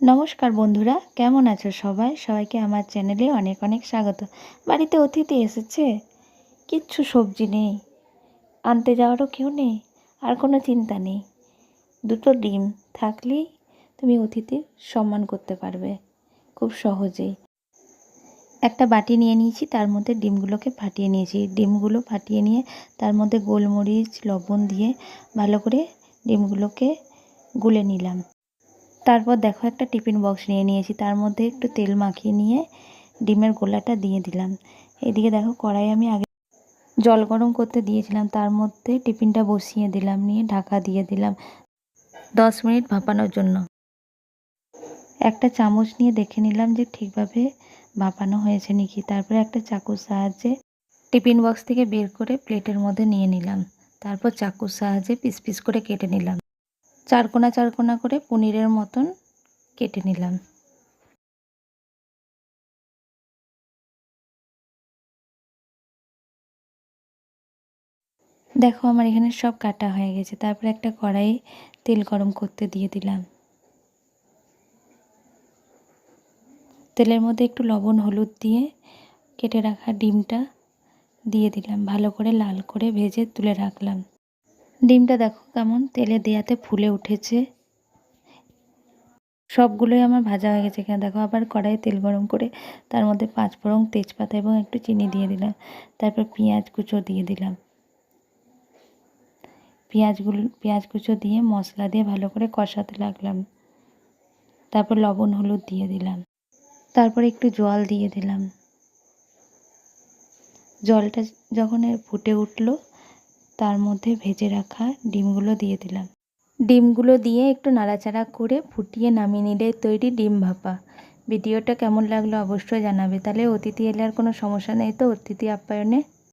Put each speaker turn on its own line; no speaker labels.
নমস্কার বন্ধুরা, কেমন আছো সবাই? সবাইকে আমার চ্যানেলে অনেক অনেক স্বাগত। বাড়িতে অতিথি এসেছে? কিচ্ছু সবজি নেই। আনতে যাওয়ারও কেউ নেই, আর কোনো চিন্তা নেই। দুটো ডিম থাকলেই তুমি অতিথির সম্মান করতে পারবে, খুব সহজেই। একটা বাটি নিয়ে নিয়েছি, তার মধ্যে ডিমগুলোকে ফাটিয়ে নিয়েছি। ডিমগুলো ফাটিয়ে নিয়ে তার মধ্যে গোলমরিচ, লবণ দিয়ে ভালো করে ডিমগুলোকে গুলে নিলাম। তারপর দেখো একটা টিফিন বক্স নিয়ে নিয়েছি, তার মধ্যে একটু তেল মাখিয়ে নিয়ে ডিমের গোলাটা দিয়ে দিলাম। এদিকে দেখো কড়াই আমি আগে জল গরম করতে দিয়েছিলাম, তার মধ্যে টিফিনটা বসিয়ে দিলাম, নিয়ে ঢাকা দিয়ে দিলাম দশ মিনিট ভাপানোর জন্য। একটা চামচ নিয়ে দেখে নিলাম যে ঠিকভাবে ভাপানো হয়েছে নাকি, তারপরে একটা চাকুর সাহায্যে টিফিন বক্স থেকে বের করে প্লেটের মধ্যে নিয়ে নিলাম। তারপর চাকুর সাহায্যে পিস পিস করে কেটে নিলাম। চারকোনা চারকোনা করে পনিরের মতন কেটে নিলাম। দেখো আমার এখানে সব কাটা হয়ে গেছে, তারপরে একটা কড়াই তেল গরম করতে দিয়ে দিলাম। তেলের মধ্যে একটু লবণ, হলুদ দিয়ে কেটে রাখা ডিমটা দিয়ে দিলাম, ভালো করে লাল করে ভেজে তুলে রাখলাম। ডিমটা দেখো কেমন তেলে দেয়াতে ফুলে উঠেছে। সবগুলোই আমার ভাজা হয়ে গেছে এখানে। দেখো আবার কড়াইয়ে তেল গরম করে তার মধ্যে পাঁচ ফোড়ন তেজপাতা এবং একটু চিনি দিয়ে দিলাম। তারপর পেঁয়াজ কুচো দিয়ে দিলাম। পেঁয়াজগুলো, পেঁয়াজ কুচো দিয়ে মশলা দিয়ে ভালো করে কষাতে লাগলাম। তারপর লবণ, হলুদ দিয়ে দিলাম। তারপর একটু জল দিয়ে দিলাম। জলটা যখন ফুটে উঠল তার মধ্যে ভেজে রাখা ডিমগুলো দিয়ে দিলাম। ডিমগুলো দিয়ে একটু নাড়াচাড়া করে ফুটিয়ে নামিয়ে নিলে তৈরি ডিম ভাপা। ভিডিওটা কেমন লাগল অবশ্যই জানাবে। তাহলে অতিথি এলে আর কোনো সমস্যা নেই তো? অতিথি আপ্যায়নে